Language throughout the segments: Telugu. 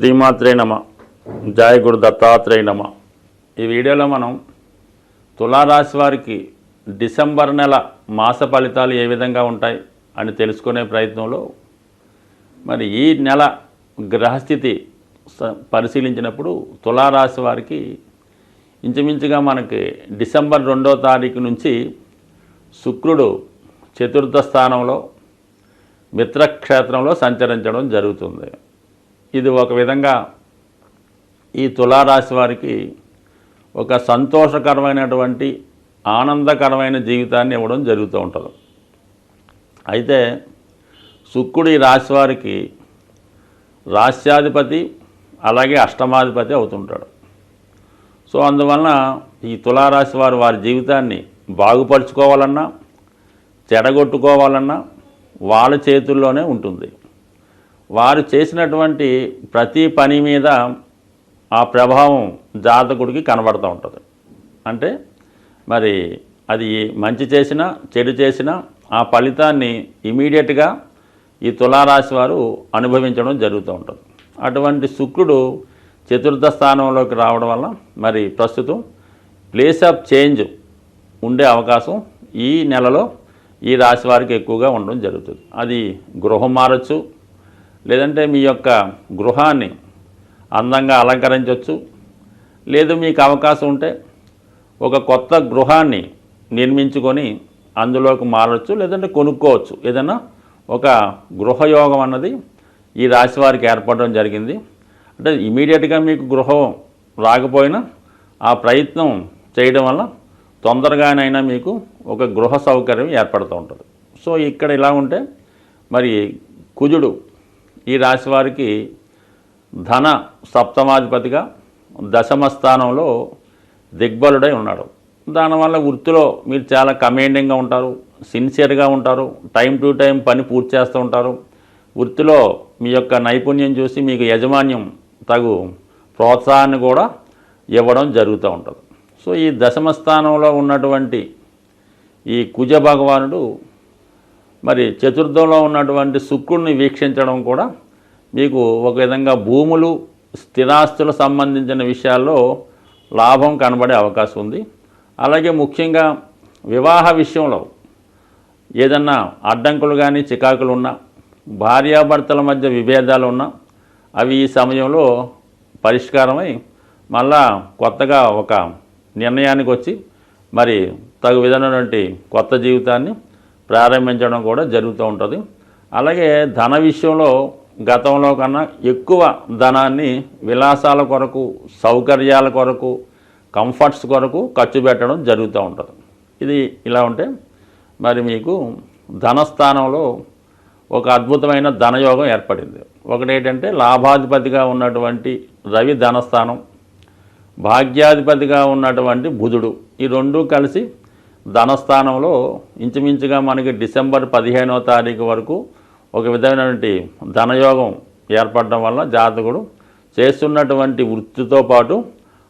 శ్రీమాత్రే నమ. జాయ గురు దత్తాత్రేయ నమ. ఈ వీడియోలో మనం తులారాశి వారికి డిసెంబర్ నెల మాస ఫలితాలు ఏ విధంగా ఉంటాయి అని తెలుసుకునే ప్రయత్నంలో మరి ఈ నెల గ్రహస్థితి స- పరిశీలించినప్పుడు తులారాశి వారికి ఇంచుమించుగా మనకి డిసెంబర్ రెండో తారీఖు నుంచి శుక్రుడు చతుర్థ స్థానంలో మిత్రక్షేత్రంలో సంచరించడం జరుగుతుంది. ఇది ఒక విధంగా ఈ తులారాశి వారికి ఒక సంతోషకరమైనటువంటి ఆనందకరమైన జీవితాన్ని ఇవ్వడం జరుగుతూ ఉంటుంది. అయితే శుక్రుడు ఈ రాశి వారికి రాశ్యాధిపతి అలాగే అష్టమాధిపతి అవుతుంటాడు. సో అందువలన ఈ తులారాశి వారు వారి జీవితాన్ని బాగుపరుచుకోవాలన్నా చెడగొట్టుకోవాలన్నా వాళ్ళ చేతుల్లోనే ఉంటుంది. వారు చేసినటువంటి ప్రతి పని మీద ఆ ప్రభావం జాతకుడికి కనబడుతూ ఉంటుంది. అంటే మరి అది మంచి చేసినా చెడు చేసినా ఆ ఫలితాన్ని ఇమీడియట్గా ఈ తులారాశి వారు అనుభవించడం జరుగుతూ ఉంటుంది. అటువంటి శుక్రుడు చతుర్థ స్థానంలోకి రావడం వల్ల మరి ప్రస్తుతం ప్లేస్ ఆఫ్ చేంజ్ ఉండే అవకాశం ఈ నెలలో ఈ రాశి వారికి ఎక్కువగా ఉండడం జరుగుతుంది. అది గృహం మారచ్చు లేదంటే మీ యొక్క గృహాన్ని అందంగా అలంకరించవచ్చు లేదు మీకు అవకాశం ఉంటే ఒక కొత్త గృహాన్ని నిర్మించుకొని అందులోకి మారవచ్చు లేదంటే కొనుక్కోవచ్చు. ఏదైనా ఒక గృహయోగం అన్నది ఈ రాశి వారికి ఏర్పడడం జరిగింది. అంటే ఇమీడియట్గా మీకు గృహం రాకపోయినా ఆ ప్రయత్నం చేయడం వల్ల తొందరగానైనా మీకు ఒక గృహ సౌకర్యం ఏర్పడుతూ ఉంటుంది. సో ఇక్కడ ఇలా ఉంటే మరి కుజుడు ఈ రాశి వారికి ధన సప్తమాధిపతిగా దశమ స్థానంలో దిగ్బలుడై ఉన్నాడు. దానివల్ల వృత్తిలో మీరు చాలా కమాండింగ్గా ఉంటారు సిన్సియర్గా ఉంటారు టైం టు టైం పని పూర్తి చేస్తూ ఉంటారు. వృత్తిలో మీ యొక్క నైపుణ్యం చూసి మీకు యజమాన్యం తగు ప్రోత్సాహాన్ని కూడా ఇవ్వడం జరుగుతూ ఉంటుంది. సో ఈ దశమ స్థానంలో ఉన్నటువంటి ఈ కుజ భగవానుడు మరి చతుర్థంలో ఉన్నటువంటి శుక్రుడిని వీక్షించడం కూడా మీకు ఒక విధంగా భూములు స్థిరాస్తులకు సంబంధించిన విషయాల్లో లాభం కనబడే అవకాశం ఉంది. అలాగే ముఖ్యంగా వివాహ విషయంలో ఏదన్నా అడ్డంకులు కానీ చికాకులు ఉన్నా భార్యాభర్తల మధ్య విభేదాలు ఉన్నా అవి ఈ సమయంలో పరిష్కారమై మళ్ళా కొత్తగా ఒక నిర్ణయానికి వచ్చి మరి తగు విధమైనటువంటి కొత్త జీవితాన్ని ప్రారంభించడం కూడా జరుగుతూ ఉంటుంది. అలాగే ధన విషయంలో గతంలో కన్నా ఎక్కువ ధనాన్ని విలాసాల కొరకు సౌకర్యాల కొరకు కంఫర్ట్స్ కొరకు ఖర్చు పెట్టడం జరుగుతూ ఉంటుంది. ఇది ఇలా ఉంటే మరి మీకు ధనస్థానంలో ఒక అద్భుతమైన ధనయోగం ఏర్పడింది. ఒకటేంటంటే లాభాధిపతిగా ఉన్నటువంటి రవి ధనస్థానం భాగ్యాధిపతిగా ఉన్నటువంటి బుధుడు ఈ రెండు కలిసి ధనస్థానంలో ఇంచుమించుగా మనకి డిసెంబర్ పదిహేనవ తారీఖు వరకు ఒక విధమైనటువంటి ధనయోగం ఏర్పడడం వల్ల జాతకుడు చేస్తున్నటువంటి వృత్తితో పాటు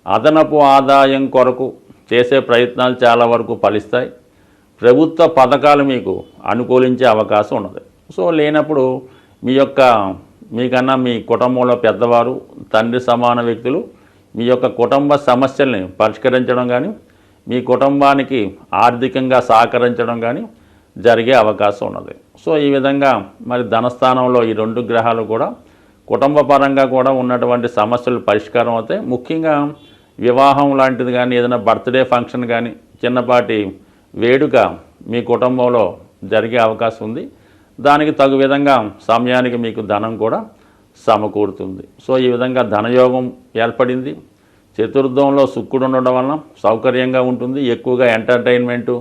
అదనపు ఆదాయం కొరకు చేసే ప్రయత్నాలు చాలా వరకు ఫలిస్తాయి. ప్రభుత్వ పథకాలు మీకు అనుకూలించే అవకాశం ఉన్నది. సో లేనప్పుడు మీ యొక్క మీకన్నా మీ కుటుంబంలో పెద్దవారు తండ్రి సమాన వ్యక్తులు మీ యొక్క కుటుంబ సమస్యల్ని పరిష్కరించడం కానీ మీ కుటుంబానికి ఆర్థికంగా సహకరించడం కానీ జరిగే అవకాశం ఉన్నది. సో ఈ విధంగా మరి ధనస్థానంలో ఈ రెండు గ్రహాలు కూడా కుటుంబ పరంగా కూడా ఉన్నటువంటి సమస్యలు పరిష్కారం అవుతాయి. ముఖ్యంగా వివాహం లాంటిది కానీ ఏదైనా బర్త్డే ఫంక్షన్ కానీ చిన్నపాటి వేడుక మీ కుటుంబంలో జరిగే అవకాశం ఉంది. దానికి తగు విధంగా సమయానికి మీకు ధనం కూడా సమకూరుతుంది. సో ఈ విధంగా ధనయోగం ఏర్పడింది. చతుర్థంలో శుక్రుడు ఉండడం వలన సౌకర్యంగా ఉంటుంది. ఎక్కువగా ఎంటర్టైన్మెంటు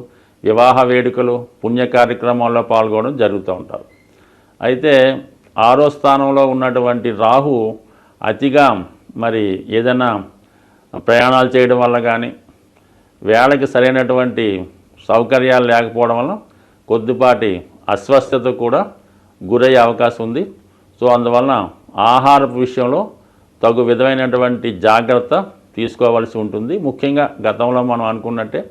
వివాహ వేడుకలు పుణ్య కార్యక్రమాల్లో పాల్గొనడం జరుగుతూ ఉంటారు. అయితే ఆరో స్థానంలో ఉన్నటువంటి రాహు అతిగా మరి ఏదైనా ప్రయాణాలు చేయడం వల్ల కానీ వేళకి సరైనటువంటి సౌకర్యాలు లేకపోవడం వల్ల కొద్దిపాటి అస్వస్థత కూడా గురయ్యే అవకాశం ఉంది. సో అందువలన ఆహారపు విషయంలో తగు విధమైనటువంటి జాగ్రత్త తీసుకోవాల్సి ఉంటుంది. ముఖ్యంగా గతంలో మనం అనుకున్నట్టే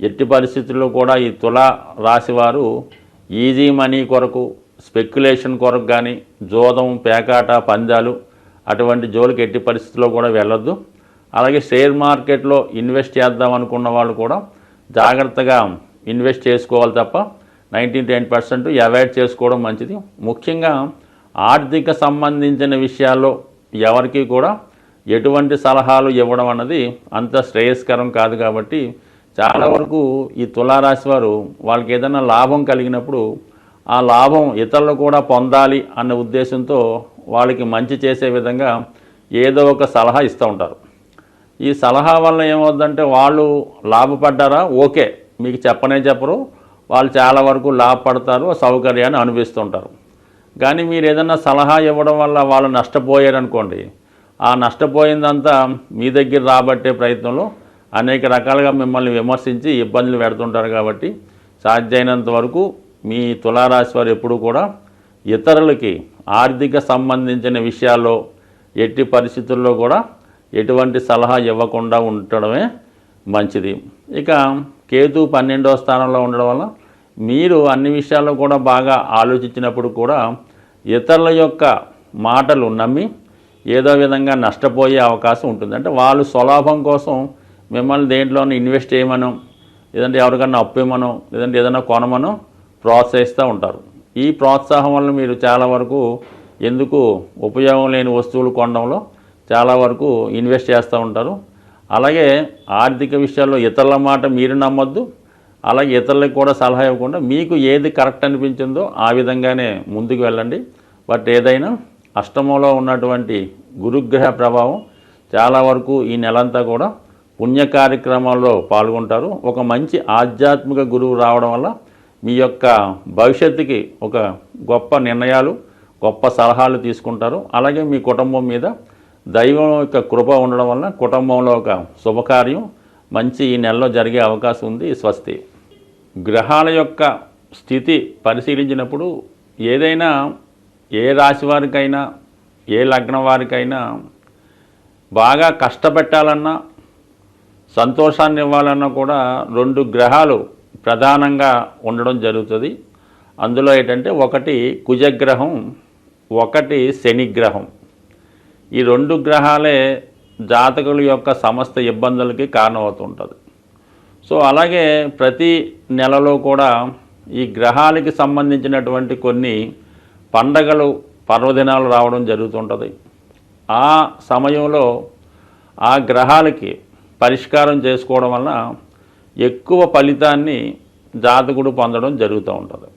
ఎట్టి పరిస్థితుల్లో కూడా ఈ తుల రాశి వారు ఈజీ మనీ కొరకు స్పెక్యులేషన్ కొరకు కానీ జోదం పేకాట పందాలు అటువంటి జోలికి ఎట్టి పరిస్థితుల్లో కూడా వెళ్ళొద్దు. అలాగే షేర్ మార్కెట్లో ఇన్వెస్ట్ చేద్దాం అనుకున్న వాళ్ళు కూడా జాగ్రత్తగా ఇన్వెస్ట్ చేసుకోవాలి తప్ప నైంటీన్ టెన్ పర్సెంట్ అవాయిడ్ చేసుకోవడం మంచిది. ముఖ్యంగా ఆర్థిక సంబంధించిన విషయాల్లో ఎవరికి కూడా ఎటువంటి సలహాలు ఇవ్వడం అన్నది అంత శ్రేయస్కరం కాదు కాబట్టి చాలా వరకు ఈ తులారాశి వారు వాళ్ళకి ఏదైనా లాభం కలిగినప్పుడు ఆ లాభం ఇతరులు కూడా పొందాలి అన్న ఉద్దేశంతో వాళ్ళకి మంచి చేసే విధంగా ఏదో ఒక సలహా ఇస్తూ ఉంటారు. ఈ సలహా వల్ల ఏమవుద్దంటే వాళ్ళు లాభపడ్డారా? ఓకే. మీకు చెప్పనే చెప్పరు. వాళ్ళు చాలా వరకు లాభపడతారు సౌకర్యాన్ని అనిపిస్తుంటారు కానీ మీరు ఏదైనా సలహా ఇవ్వడం వల్ల వాళ్ళు నష్టపోయారనుకోండి ఆ నష్టపోయిందంతా మీ దగ్గర రాబట్టే ప్రయత్నంలో అనేక రకాలుగా మిమ్మల్ని విమర్శించి ఇబ్బందులు పెడుతుంటారు కాబట్టి సాధ్యమైనంత వరకు మీ తులారాశి వారు ఎప్పుడు కూడా ఇతరులకి ఆర్థిక సంబంధించిన విషయాల్లో ఎట్టి పరిస్థితుల్లో కూడా ఎటువంటి సలహా ఇవ్వకుండా ఉండడమే మంచిది. ఇక కేతు పన్నెండవ స్థానంలో ఉండడం వల్ల మీరు అన్ని విషయాల్లో కూడా బాగా ఆలోచించినప్పుడు కూడా ఇతరుల యొక్క మాటలు నమ్మి ఏదో విధంగా నష్టపోయే అవకాశం ఉంటుంది. అంటే వాళ్ళు స్వలాభం కోసం మిమ్మల్ని దేంట్లోనే ఇన్వెస్ట్ చేయమనో లేదంటే ఎవరికన్నా అప్పు ఇవ్వమనో లేదంటే ఏదైనా కొనమనో ప్రోత్సహిస్తూ ఉంటారు. ఈ ప్రోత్సాహం వల్ల మీరు చాలా వరకు ఎందుకు ఉపయోగం లేని వస్తువులు కొనడంలో చాలా వరకు ఇన్వెస్ట్ చేస్తూ ఉంటారు. అలాగే ఆర్థిక విషయాల్లో ఇతరుల మాట మీరు నమ్మొద్దు. అలాగే ఇతరులకు కూడా సలహా ఇవ్వకుండా మీకు ఏది కరెక్ట్ అనిపించిందో ఆ విధంగానే ముందుకు వెళ్ళండి. బట్ ఏదైనా అష్టమంలో ఉన్నటువంటి గురుగ్రహ ప్రభావం చాలా వరకు ఈ నెలంతా కూడా పుణ్య కార్యక్రమాల్లో పాల్గొంటారు. ఒక మంచి ఆధ్యాత్మిక గురువు రావడం వల్ల మీ యొక్క భవిష్యత్తుకి ఒక గొప్ప నిర్ణయాలు గొప్ప సలహాలు తీసుకుంటారు. అలాగే మీ కుటుంబం మీద దైవం యొక్క కృప ఉండడం వల్ల కుటుంబంలో ఒక శుభకార్యం మంచి ఈ నెలలో జరిగే అవకాశం ఉంది స్వస్తి. గ్రహాల యొక్క స్థితి పరిశీలించినప్పుడు ఏదైనా ఏ రాశి వారికైనా ఏ లగ్నం వారికైనా బాగా కష్టపెట్టాలన్నా సంతోషాన్ని ఇవ్వాలన్నా కూడా రెండు గ్రహాలు ప్రధానంగా ఉండడం జరుగుతుంది. అందులో ఏంటంటే ఒకటి కుజగ్రహం ఒకటి శనిగ్రహం. ఈ రెండు గ్రహాలే జాతకుల యొక్క సమస్త ఇబ్బందులకి కారణమవుతుంటుంది. సో అలాగే ప్రతి నెలలో కూడా ఈ గ్రహాలకి సంబంధించినటువంటి కొన్ని పండగలు పర్వదినాలు రావడం జరుగుతుంటుంది. ఆ సమయంలో ఆ గ్రహాలకి పరిష్కారం చేసుకోవడం వలన ఎక్కువ ఫలితాన్ని జాతకుడు పొందడం జరుగుతూ ఉంటుంది.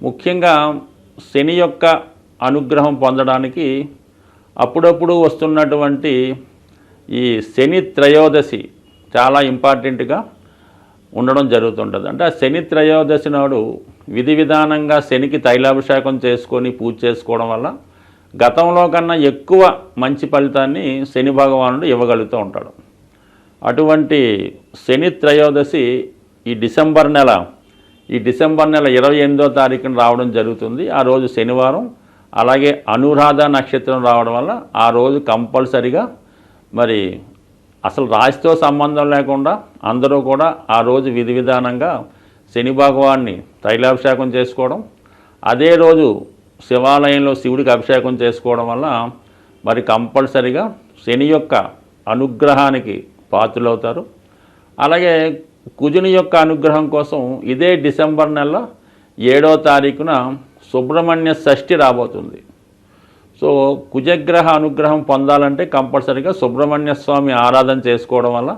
ముఖ్యంగా శని యొక్క అనుగ్రహం పొందడానికి అప్పుడప్పుడు వస్తున్నటువంటి ఈ శని త్రయోదశి చాలా ఇంపార్టెంట్గా ఉండడం జరుగుతుంటుంది. అంటే ఆ శని త్రయోదశి నాడు విధి విధానంగా శనికి తైలాభిషేకం చేసుకొని పూజ చేసుకోవడం వల్ల గతంలో కన్నా ఎక్కువ మంచి ఫలితాన్ని శని భగవానుడు ఇవ్వగలుగుతూ ఉంటాడు. అటువంటి శని త్రయోదశి ఈ డిసెంబర్ నెల ఈ డిసెంబర్ నెల ఇరవై ఎనిమిదో తారీఖున రావడం జరుగుతుంది. ఆ రోజు శనివారం అలాగే అనురాధ నక్షత్రం రావడం వల్ల ఆ రోజు కంపల్సరిగా మరి అసలు రాశితో సంబంధం లేకుండా అందరూ కూడా ఆ రోజు విధి విధానంగా శని భగవాన్ని తైలాభిషేకం చేసుకోవడం అదే రోజు శివాలయంలో శివుడికి అభిషేకం చేసుకోవడం వల్ల మరి కంపల్సరిగా శని యొక్క అనుగ్రహానికి పాత్రులవుతారు. అలాగే కుజుని యొక్క అనుగ్రహం కోసం ఇదే డిసెంబర్ నెల ఏడో తారీఖున సుబ్రహ్మణ్య షష్ఠి రాబోతుంది. సో కుజగ్రహ అనుగ్రహం పొందాలంటే కంపల్సరీగా సుబ్రహ్మణ్య స్వామి ఆరాధన చేసుకోవడం వల్ల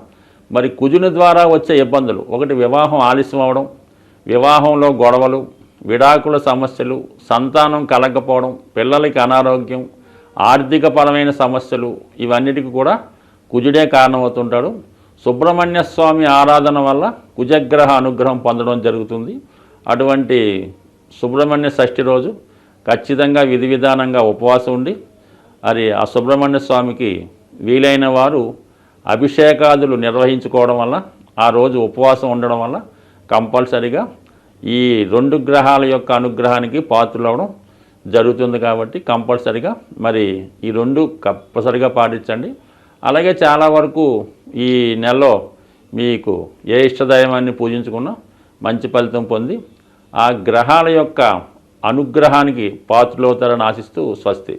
మరి కుజుని ద్వారా వచ్చే ఇబ్బందులు. ఒకటి వివాహం ఆలస్యం అవడం వివాహంలో గొడవలు విడాకుల సమస్యలు సంతానం కలగకపోవడం పిల్లలకి అనారోగ్యం ఆర్థికపరమైన సమస్యలు ఇవన్నిటికీ కూడా కుజుడే కారణమవుతుంటాడు. సుబ్రహ్మణ్య స్వామి ఆరాధన వల్ల కుజగ్రహ అనుగ్రహం పొందడం జరుగుతుంది. అటువంటి సుబ్రహ్మణ్య షష్ఠి రోజు ఖచ్చితంగా విధి విధానంగా ఉపవాసం ఉండి మరి ఆ సుబ్రహ్మణ్య స్వామికి వీలైన వారు అభిషేకాదులు నిర్వహించుకోవడం వల్ల ఆ రోజు ఉపవాసం ఉండడం వల్ల కంపల్సరిగా ఈ రెండు గ్రహాల యొక్క అనుగ్రహానికి పాత్రలవడం జరుగుతుంది కాబట్టి కంపల్సరిగా మరి ఈ రెండు కంపల్సరిగా పాటించండి. అలాగే చాలా వరకు ఈ నెలలో మీకు ఏ ఇష్టదైవాన్ని పూజించుకున్నా మంచి ఫలితం పొంది ఆ గ్రహాల యొక్క అనుగ్రహానికి పాత్రలవుతారని ఆశిస్తూ స్వస్తి.